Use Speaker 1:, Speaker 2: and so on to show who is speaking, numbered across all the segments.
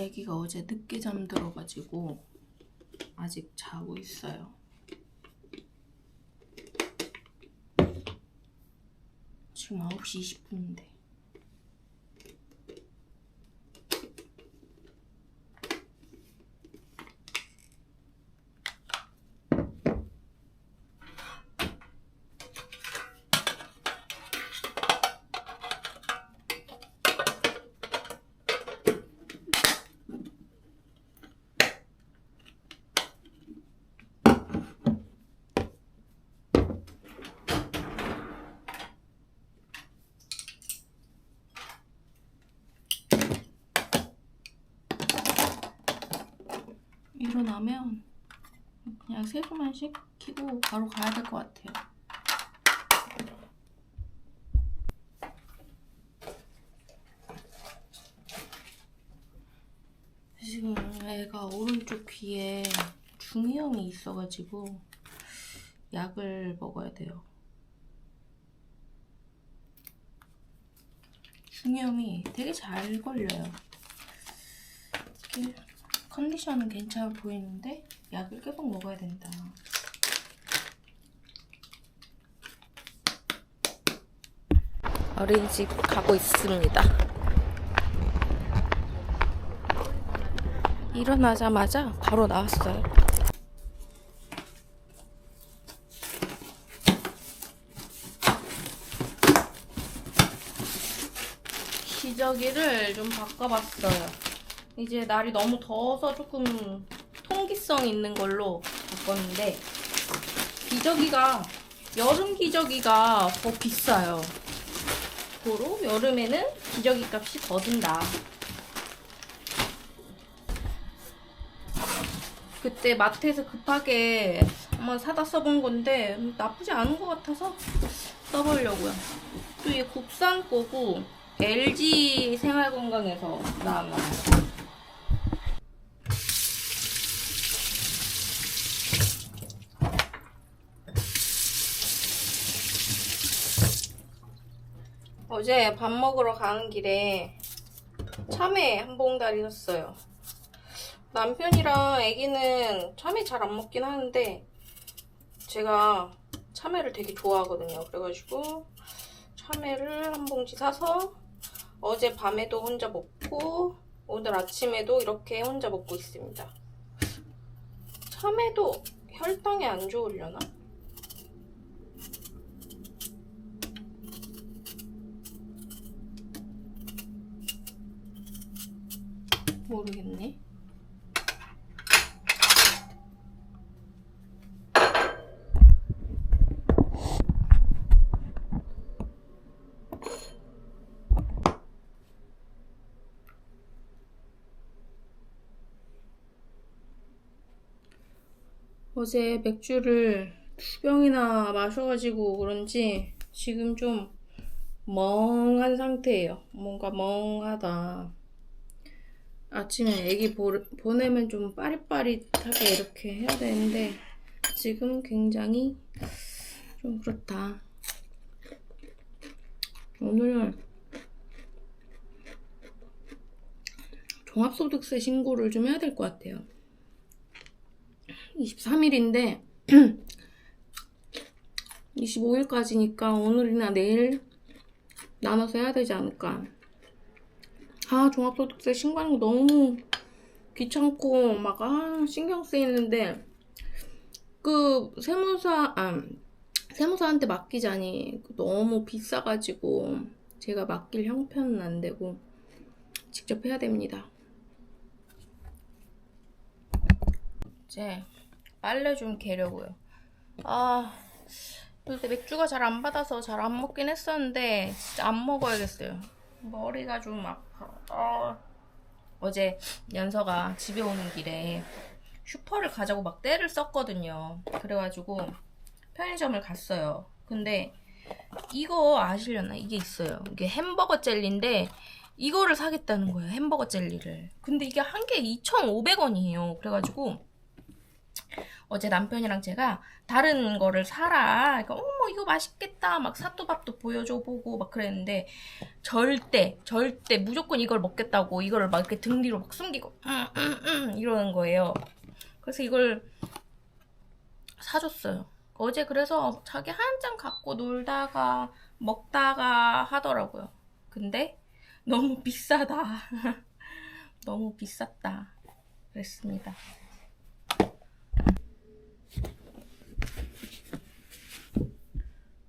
Speaker 1: 애기가 어제 늦게 잠들어가지고 아직 자고 있어요. 지금 9시 20분인데. 일어나면 그냥 세수만 시키고 바로 가야 될 것 같아요. 지금 애가 오른쪽 귀에 중이염이 있어가지고 약을 먹어야 돼요. 중이염이 되게 잘 걸려요. 컨디션은 괜찮아 보이는데 약을 계속 먹어야 된다. 어린이집 가고 있습니다. 일어나자마자 바로 나왔어요. 기저귀를 좀 바꿔봤어요. 이제 날이 너무 더워서 조금 통기성 있는 걸로 바꿨는데 기저귀가 여름 기저귀가 더 비싸요. 고로 여름에는 기저귀 값이 더 든다. 그때 마트에서 급하게 한번 사다 써본 건데 나쁘지 않은 것 같아서 써보려고요. 또 이게 국산 거고 LG 생활건강에서 나왔나 봐요. 어제 밥 먹으러 가는 길에 참외 한 봉다리 샀어요. 남편이랑 아기는 참외 잘 안 먹긴 하는데 제가 참외를 되게 좋아하거든요. 그래가지고 참외를 한 봉지 사서 어제 밤에도 혼자 먹고 오늘 아침에도 이렇게 혼자 먹고 있습니다. 참외도 혈당에 안 좋으려나? 모르겠네. 어제 맥주를 두 병이나 마셔가지고 그런지 지금 좀 멍한 상태예요. 뭔가 멍하다. 아침에 애기 보, 보내면 좀 빠릿빠릿하게 이렇게 해야 되는데 지금 굉장히 좀 그렇다. 오늘은 종합소득세 신고를 좀 해야 될 것 같아요. 23일인데 25일까지니까 오늘이나 내일 나눠서 해야 되지 않을까. 아, 종합소득세 신고하는 거 너무 귀찮고, 막, 아, 신경 쓰이는데, 그, 세무사, 아, 세무사한테 맡기자니 너무 비싸가지고, 제가 맡길 형편은 안 되고, 직접 해야 됩니다. 이제, 빨래 좀 개려고요. 아, 요새 맥주가 잘 안 받아서 잘 안 먹긴 했었는데, 진짜 안 먹어야겠어요. 머리가 좀 아파. 아. 어제 연서가 집에 오는 길에 슈퍼를 가자고 막 떼를 썼거든요. 그래가지고 편의점을 갔어요. 근데 이거 아시려나? 이게 있어요. 이게 햄버거 젤리인데 이거를 사겠다는 거예요. 햄버거 젤리를. 근데 이게 한 개에 2,500원이에요. 그래가지고 어제 남편이랑 제가 다른 거를 사라. 그러니까 어머 이거 맛있겠다. 막 사또밥도 보여줘 보고 막 그랬는데 절대 절대 무조건 이걸 먹겠다고 이거를 막 이렇게 등 뒤로 막 숨기고 음, 음, 음, 이러는 거예요. 그래서 이걸 사줬어요. 어제 그래서 자기 한참 갖고 놀다가 먹다가 하더라고요. 근데 너무 비싸다. 너무 비쌌다. 그랬습니다.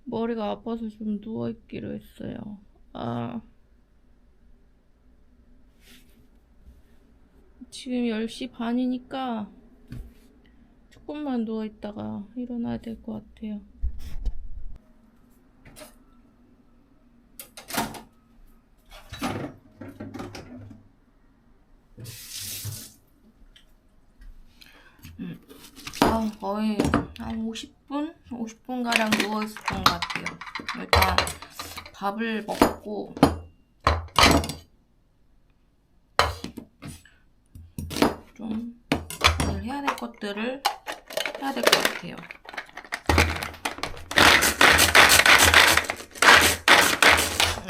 Speaker 1: 머리가 아파서 좀 누워있기로 했어요. 아. 지금 10시 반이니까 조금만 누워있다가 일어나야 될 것 같아요. 음. 아, 거의 한 50분? 50분가량 누워있었던 것 같아요. 일단 밥을 먹고 좀 오늘 해야 될 것들을 해야 될 것 같아요.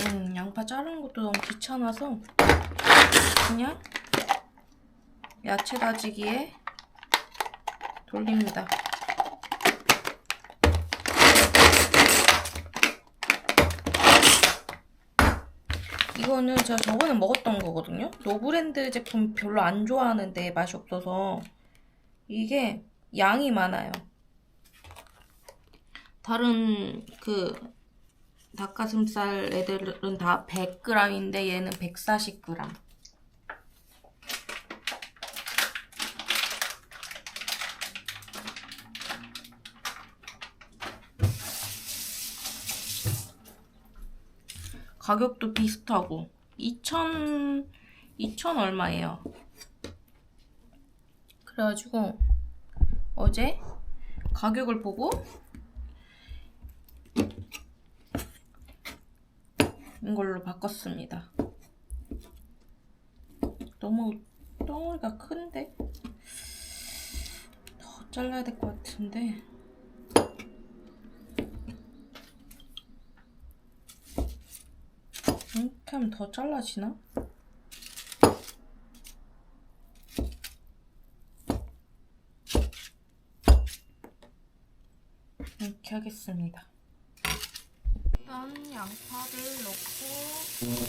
Speaker 1: 음, 양파 자르는 것도 너무 귀찮아서 그냥 야채 다지기에 돌립니다. 이거는 제가 저번에 먹었던 거거든요. 노브랜드 제품 별로 안 좋아하는데 맛이 없어서 이게 양이 많아요. 다른 그 닭가슴살 애들은 다 100g인데 얘는 140g. 가격도 비슷하고 2천 2천 얼마예요. 그래가지고 어제 가격을 보고 이걸로 바꿨습니다. 너무 덩어리가 큰데 더 잘라야 될 것 같은데 이렇게 하면 더 잘라지나? 이렇게 하겠습니다. 일단 양파를 넣고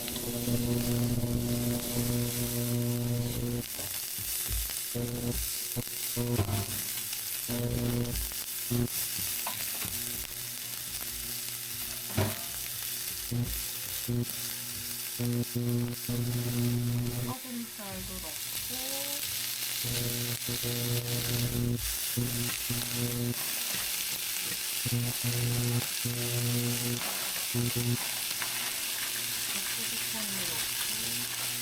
Speaker 1: 소금살도 넣고 고추기름을 넣고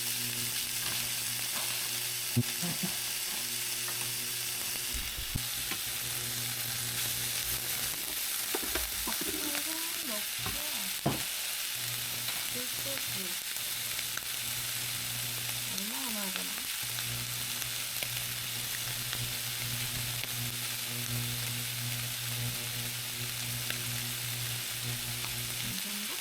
Speaker 1: 밥풀을 넣고 물소스 얼마나 넣어야 되나? 이 정도?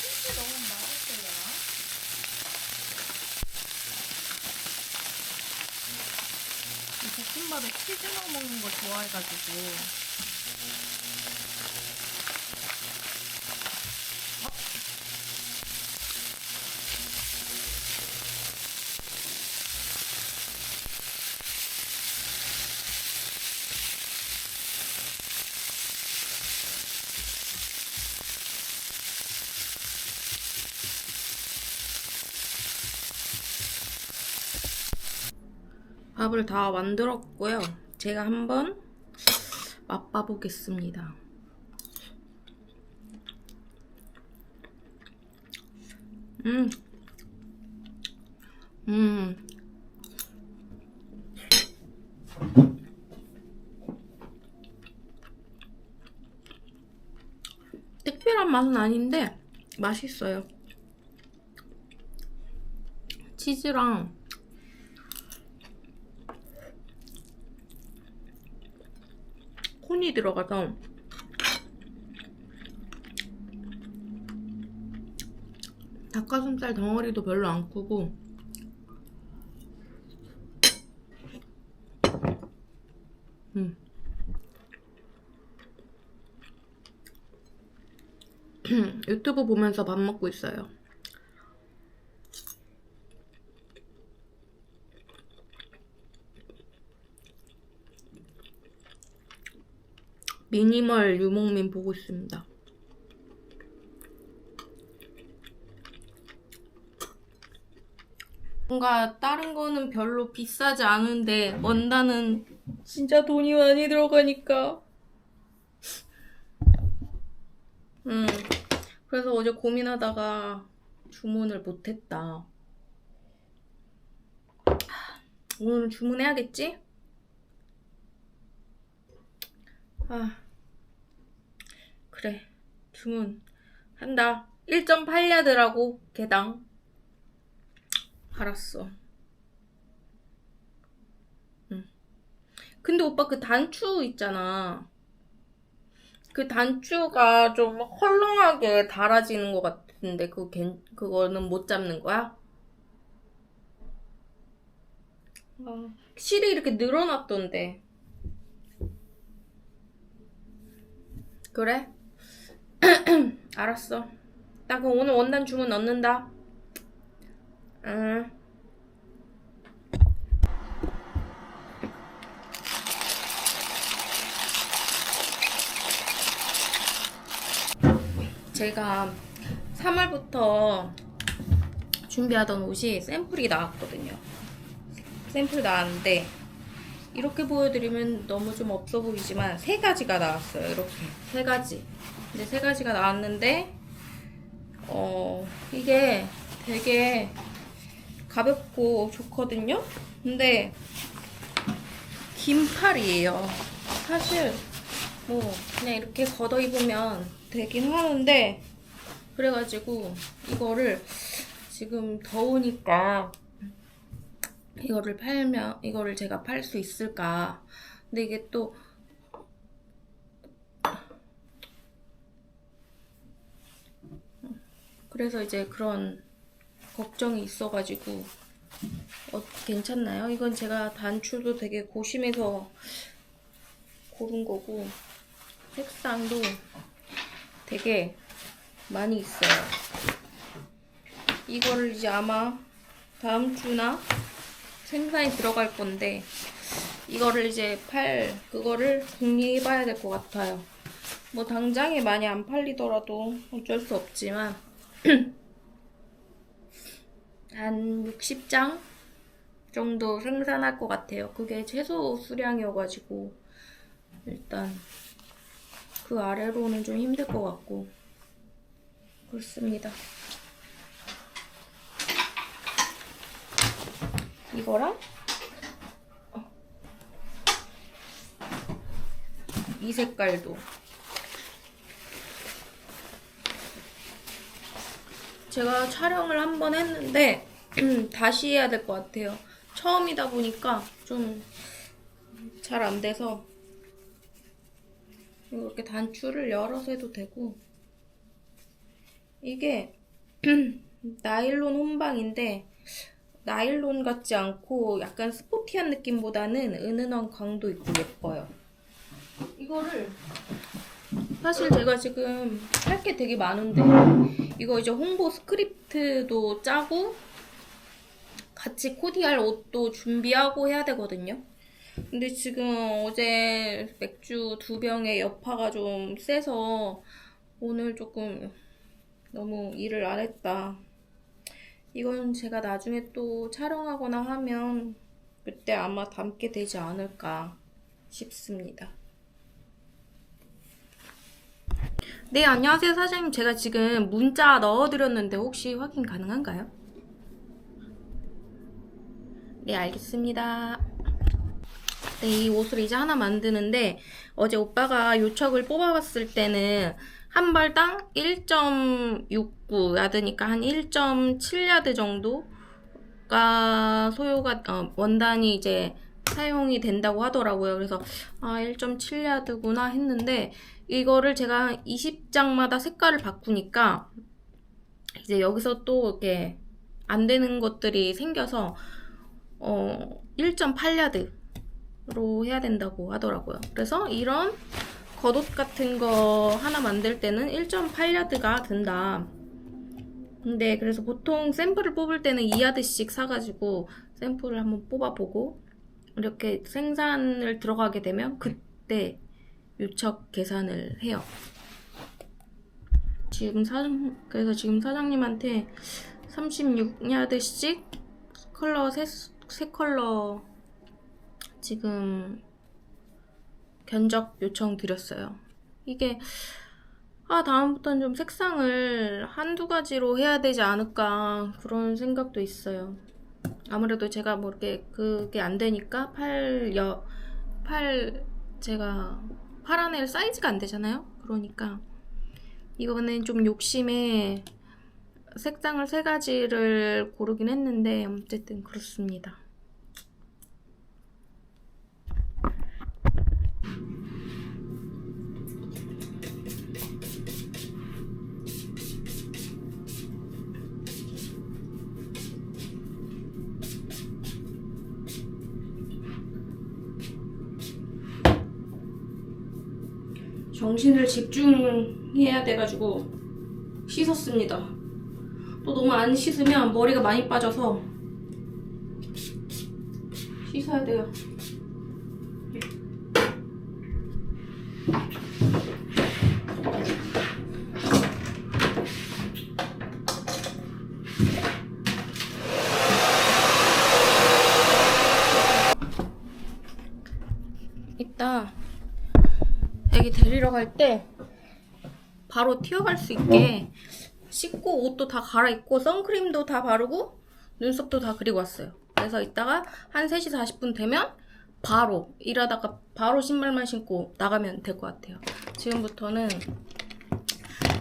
Speaker 1: 치즈 너무 맛있어요. 이 볶음밥에 치즈 넣어 먹는 거 좋아해가지고 밥을 다 만들었고요. 제가 한번 맛봐보겠습니다. 음, 음, 특별한 맛은 아닌데 맛있어요. 치즈랑 콘이 들어가서 닭가슴살 덩어리도 별로 안 크고 음. 유튜브 보면서 밥 먹고 있어요. 미니멀 유목민 보고 있습니다. 뭔가 다른 거는 별로 비싸지 않은데 원단은 진짜 돈이 많이 들어가니까 음 그래서 어제 고민하다가 주문을 못했다 오늘은 주문해야겠지? 아 그래 주문 한다 1.8야드라고 개당 알았어. 응. 근데 오빠 그 단추 있잖아. 그 단추가 좀 헐렁하게 달아지는 것 같은데 그거 괜, 그거는 못 잡는 거야? 어, 실이 이렇게 늘어났던데. 그래? 알았어. 나 그럼 오늘 원단 주문 넣는다. 응. 제가 3월부터 준비하던 옷이 샘플이 나왔거든요. 샘플 나왔는데 이렇게 보여드리면 너무 좀 없어 보이지만 세 가지가 나왔어요. 이렇게 세 가지. 근데 세 가지가 나왔는데 어 이게 되게 가볍고 좋거든요. 근데 긴 팔이에요. 사실 뭐 그냥 이렇게 걷어 입으면 되긴 하는데 그래가지고 이거를 지금 더우니까 이거를 팔면 이거를 제가 팔 수 있을까 근데 이게 또 그래서 이제 그런 걱정이 있어가지고 어, 괜찮나요? 이건 제가 단추도 되게 고심해서 고른 거고 색상도 되게 많이 있어요. 이거를 이제 아마 다음 주나 생산이 들어갈 건데 이거를 이제 팔 그거를 궁리해봐야 될 것 같아요. 뭐 당장에 많이 안 팔리더라도 어쩔 수 없지만 한 60장 정도 생산할 것 같아요. 그게 최소 수량이어가지고 일단 그 아래로는 좀 힘들 것 같고 그렇습니다. 이거랑 어. 이 색깔도 제가 촬영을 한 번 했는데 다시 해야 될 것 같아요. 처음이다 보니까 좀 잘 안 돼서 이렇게 단추를 열어서 해도 되고 이게 나일론 혼방인데 나일론 같지 않고 약간 스포티한 느낌보다는 은은한 광도 있고 예뻐요. 이거를 사실 제가 지금 할 게 되게 많은데 이거 이제 홍보 스크립트도 짜고 같이 코디할 옷도 준비하고 해야 되거든요. 근데 지금 어제 맥주 두 병에 여파가 좀 세서 오늘 조금 너무 일을 안 했다. 이건 제가 나중에 또 촬영하거나 하면 그때 아마 담게 되지 않을까 싶습니다. 네, 안녕하세요, 사장님. 제가 지금 문자 넣어드렸는데 혹시 확인 가능한가요? 네, 알겠습니다. 네, 이 옷을 이제 하나 만드는데 어제 오빠가 요척을 뽑아봤을 때는 한 발당 1.69 야드니까 한 1.7 야드 정도가 소요가 어, 원단이 이제 사용이 된다고 하더라고요. 그래서 아 1.7 야드구나 했는데 이거를 제가 20장마다 색깔을 바꾸니까 이제 여기서 또 이렇게 안 되는 것들이 생겨서 어 1.8야드로 해야 된다고 하더라고요. 그래서 이런 겉옷 같은 거 하나 만들 때는 1.8야드가 든다. 근데 그래서 보통 샘플을 뽑을 때는 2야드씩 사가지고 샘플을 한번 뽑아보고 이렇게 생산을 들어가게 되면 그때 유척 계산을 해요. 지금 사장 그래서 지금 사장님한테 36야드씩 컬러 세, 세 컬러 지금 견적 요청 드렸어요. 이게 아 다음부터는 좀 색상을 한두 가지로 해야 되지 않을까 그런 생각도 있어요. 아무래도 제가 뭐 이렇게 그게 안 되니까 팔 여 팔 제가 팔아낼 사이즈가 안 되잖아요. 그러니까 이거는 좀 욕심에 색상을 세 가지를 고르긴 했는데 어쨌든 그렇습니다. 정신을 집중해야 돼가지고 씻었습니다. 또 너무 안 씻으면 머리가 많이 빠져서 씻어야 돼요. 이따 애기 데리러 갈때 바로 튀어갈 수 있게 씻고 옷도 다 갈아입고 선크림도 다 바르고 눈썹도 다 그리고 왔어요. 그래서 이따가 한 3시 40분 되면 바로 일하다가 바로 신발만 신고 나가면 될 것 같아요. 지금부터는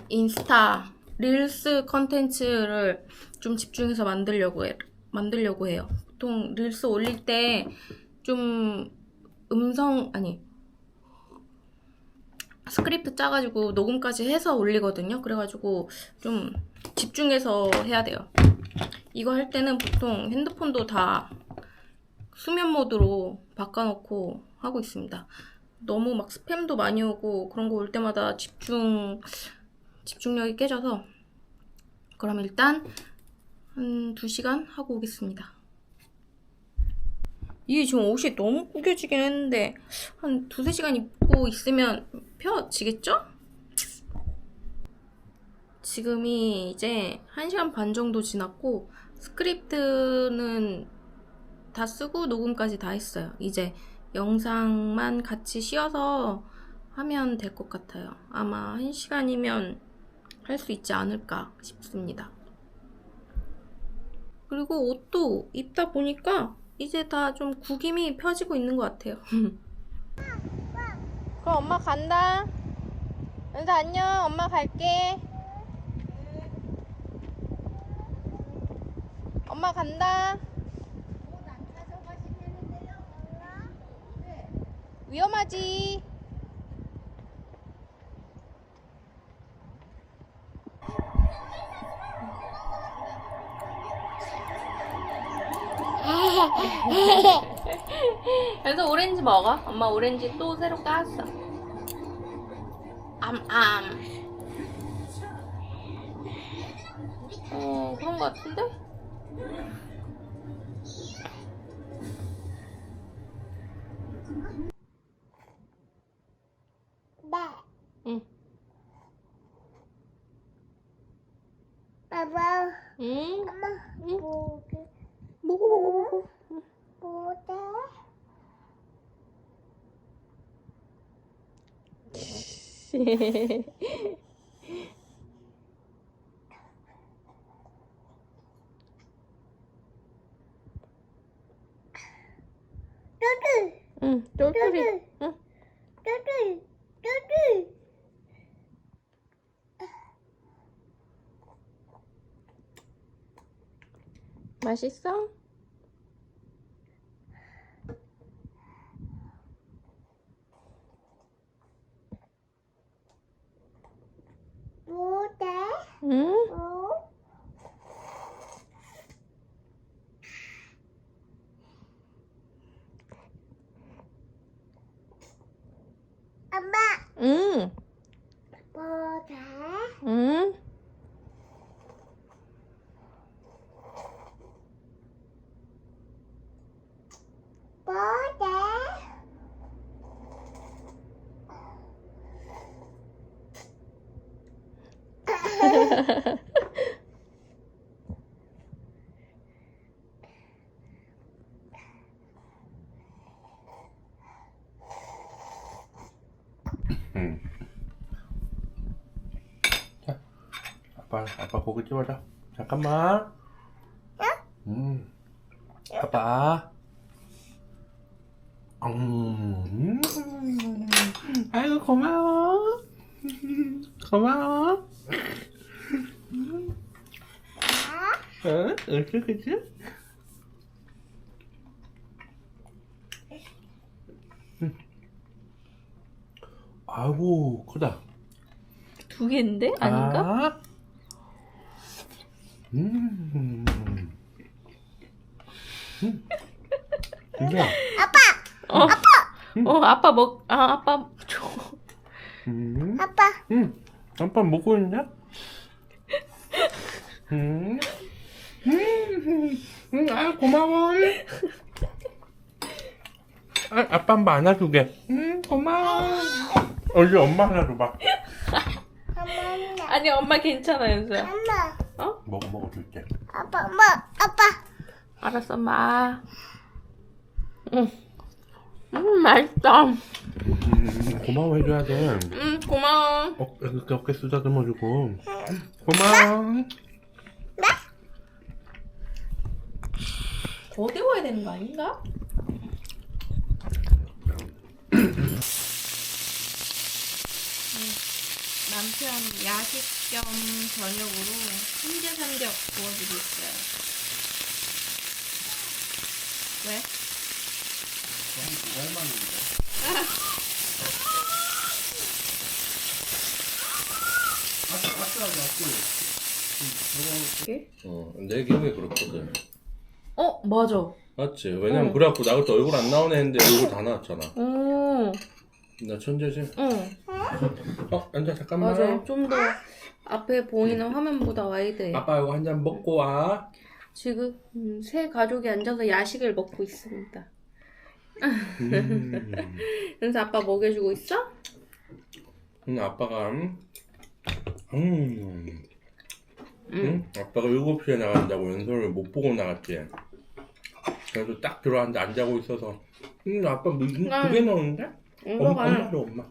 Speaker 1: 인스타 릴스 컨텐츠를 좀 집중해서 만들려고 해, 만들려고 해요. 보통 릴스 올릴 때 좀 음성 아니 스크립트 짜가지고 녹음까지 해서 올리거든요. 그래가지고 좀 집중해서 해야 돼요. 이거 할 때는 보통 핸드폰도 다 수면 모드로 바꿔놓고 하고 있습니다. 너무 막 스팸도 많이 오고 그런 거 올 때마다 집중, 집중력이 깨져서 그럼 일단 한 2시간 하고 오겠습니다. 이게 지금 옷이 너무 구겨지긴 했는데 한 두세 시간 입고 있으면 펴지겠죠? 지금이 이제 1시간 반 정도 지났고 스크립트는 다 쓰고 녹음까지 다 했어요. 이제 영상만 같이 씌워서 하면 될 것 같아요. 아마 1시간이면 할 수 있지 않을까 싶습니다. 그리고 옷도 입다 보니까 이제 다 좀 구김이 펴지고 있는 것 같아요. 그럼 엄마 간다. 은서 안녕. 엄마 갈게. 엄마 간다. 위험하지. 그래서 오렌지 먹어. 엄마 오렌지 또 새로 깠어. 암암. 어 그런 거 같은데? 응.
Speaker 2: 아빠,
Speaker 1: 응.
Speaker 2: 엄마,
Speaker 1: 응. 맛있어?
Speaker 3: 아빠, 아빠 고기 찍어줘. 잠깐만. 음. 아빠. 음. 아이고, 고마워. 고마워. 응? 응, 그치? 아이고, 크다.
Speaker 1: 두 개인데? 아닌가?
Speaker 3: 아. 음. 음. 근데,
Speaker 1: 어. 아빠. 어, 아빠 먹. 아, 아빠 줘.
Speaker 3: 음.
Speaker 2: 아빠,
Speaker 3: 음. 아빠 먹고 있냐? 음. 음. 음. 아, 고마워. 아, 아빠 한번 안아주게. 음, 고마워. 어, 이제 엄마 하나 줘봐.
Speaker 2: 엄마,
Speaker 1: 아니, 엄마 괜찮아, 연수야.
Speaker 2: 엄마,
Speaker 3: 먹어, 먹어, 줄게.
Speaker 2: 아빠, 엄마, 아빠.
Speaker 1: 알았어, 엄마. 응. 음, 맛있다.
Speaker 3: 음, 고마워 해줘야 돼.
Speaker 1: 음, 고마워.
Speaker 3: 어, 이렇게 어깨 쓰다듬어주고. 고마워.
Speaker 1: 더 데워야 되는 거 아닌가? 남편 야식 겸 저녁으로 훈제 삼겹 구워주고 있어요. 왜? 이게?
Speaker 3: 어, 내 기억에 그렇거든.
Speaker 1: 어, 맞아.
Speaker 3: 맞지? 왜냐면
Speaker 1: 어.
Speaker 3: 그래갖고 나 그때 얼굴 안 나오네 했는데 얼굴 다 나왔잖아.
Speaker 1: 오,
Speaker 3: 나 천재지?
Speaker 1: 응,
Speaker 3: 어, 앉아, 잠깐만.
Speaker 1: 맞아. 좀 더 앞에 보이는 화면보다 와이드해.
Speaker 3: 아빠 이거 한 잔 먹고 와.
Speaker 1: 지금 음, 새 가족이 앉아서 야식을 먹고 있습니다.
Speaker 3: 음,
Speaker 1: 그래서 아빠 먹여주고 있어?
Speaker 3: 음, 아빠가, 음, 음,
Speaker 1: 응.
Speaker 3: 응? 아빠가 7시에 나간다고 연설을 못 보고 나갔지. 그래서 딱 들어왔는데 안 자고 있어서, 음, 아빠 뭐,
Speaker 1: 응.
Speaker 3: 두개 넣었는데? 엄마. 엄마로 엄마.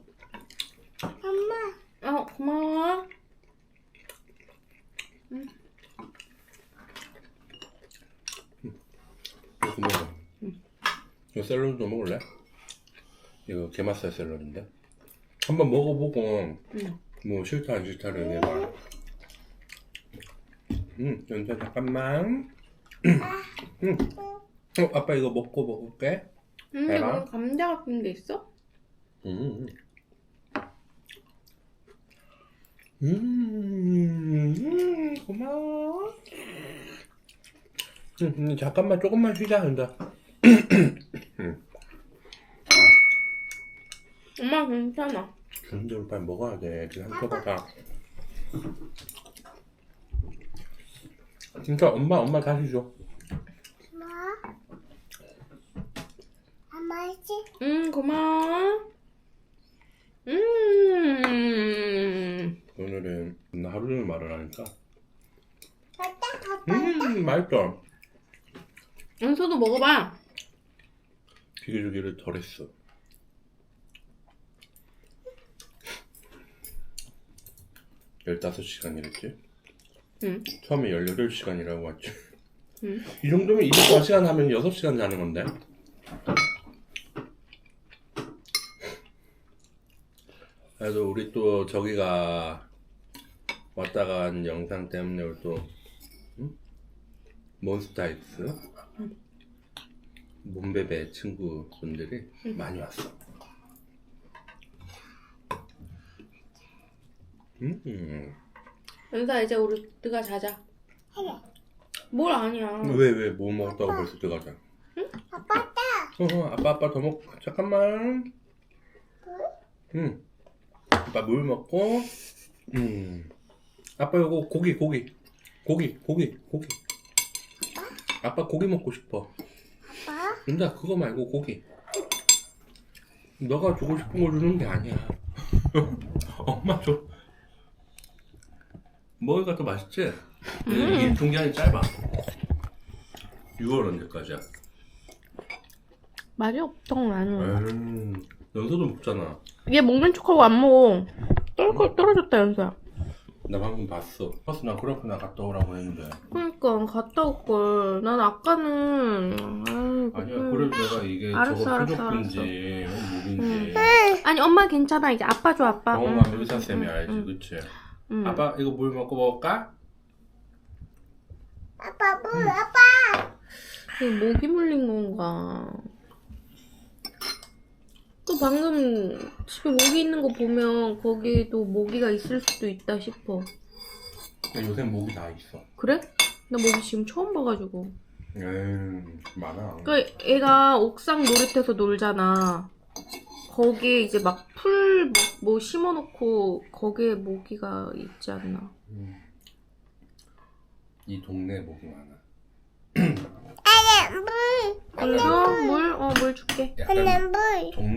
Speaker 2: 엄마,
Speaker 1: 어, 고마워.
Speaker 3: 이거 먹어. 이거 샐러드도 먹을래? 이거 게맛살 샐러드인데. 한번 먹어보고
Speaker 1: 응.
Speaker 3: 뭐 싫다 안 싫다를 얘기해봐. 응, 연자 잠깐만. 응. 어, 아빠 이거 먹고 먹을게.
Speaker 1: 음. 여기 감자 같은 게 있어?
Speaker 3: 음. 음, 음, 고마워. 음, 음, 잠깐만 조금만 쉬자, 연자.
Speaker 1: 엄마 괜찮아.
Speaker 3: 주는 대로 빨리 먹어야 돼. 지금 한꺼번에 진짜 엄마 엄마 다시 줘.
Speaker 2: 엄마. 엄마 있지?
Speaker 1: 음, 고마워. 음,
Speaker 3: 오늘은 나 하루 종일 말을 하니까. 음 맛있다.
Speaker 1: 연서도 먹어봐.
Speaker 3: 비교주기를 덜 했어. 열다섯 시간 일했지?
Speaker 1: 응.
Speaker 3: 처음에 18시간이라고 했지.
Speaker 1: 응.
Speaker 3: 이 정도면 24시간 하면 6시간 자는 건데. 그래도 우리 또 저기가 왔다 간 영상 때문에 우리 또 응? 몬스타엑스 몬베베 친구분들이
Speaker 1: 응.
Speaker 3: 많이 왔어. 음,
Speaker 1: 연사 이제 우리 뜨가 자자.
Speaker 2: 그래.
Speaker 1: 뭘 아니야.
Speaker 3: 왜 왜 뭐 먹었다고 벌써 들어가자.
Speaker 2: 아빠 따.
Speaker 3: 어, 아빠 아빠 더 먹. 잠깐만. 응. 아빠 물 먹고. 음. 아빠 요거 고기 고기 고기 고기 고기. 아빠 고기 먹고 싶어.
Speaker 2: 아빠.
Speaker 3: 윤다 그거 말고 고기. 너가 주고 싶은 거 주는 게 아니야. 엄마 줘. 먹으니까 더 맛있지? 이게 중간이 짧아. 6월 언제까지야?
Speaker 1: 맛이 없어 나는.
Speaker 3: 음, 연서도 먹잖아.
Speaker 1: 얘 먹는 척하고 안 먹어. 떨어 떨어졌다 연사.
Speaker 3: 나 방금 봤어. 버스 나 그렇구나 갔다 오라고 했는데.
Speaker 1: 그러니까 갔다 올 걸. 난 아까는 아유,
Speaker 3: 아니야,
Speaker 1: 음.
Speaker 3: 그래도 내가 이게
Speaker 1: 알았어,
Speaker 3: 저거
Speaker 1: 알았어,
Speaker 3: 표적인지 목인지.
Speaker 1: 아니 엄마 괜찮아 이제 아빠 줘 아빠.
Speaker 3: 병원만
Speaker 1: 응.
Speaker 3: 의사 쌤이
Speaker 1: 응,
Speaker 3: 알지,
Speaker 1: 응,
Speaker 3: 그치?
Speaker 1: 응.
Speaker 3: 아빠 이거 물 먹고 먹을까?
Speaker 2: 아빠 물 아빠.
Speaker 1: 이게 모기 물린 건가? 또 방금 집에 모기 있는 거 보면 거기에도 모기가 있을 수도 있다 싶어.
Speaker 3: 근데 요새 목이 다 있어.
Speaker 1: 그래? 나 모기 지금 처음 봐가지고.
Speaker 3: 에이, 많아.
Speaker 1: 그러니까 애가 옥상 놀이터에서 놀잖아. 거기에 이제 막 풀 뭐 심어놓고 거기에 모기가 있지 않나.
Speaker 3: 음. 이 동네 목이 많아.
Speaker 2: 아빠 물.
Speaker 1: 물 줘? 물? 어, 물 줄게.
Speaker 3: 약간
Speaker 2: 근데 물.
Speaker 3: 동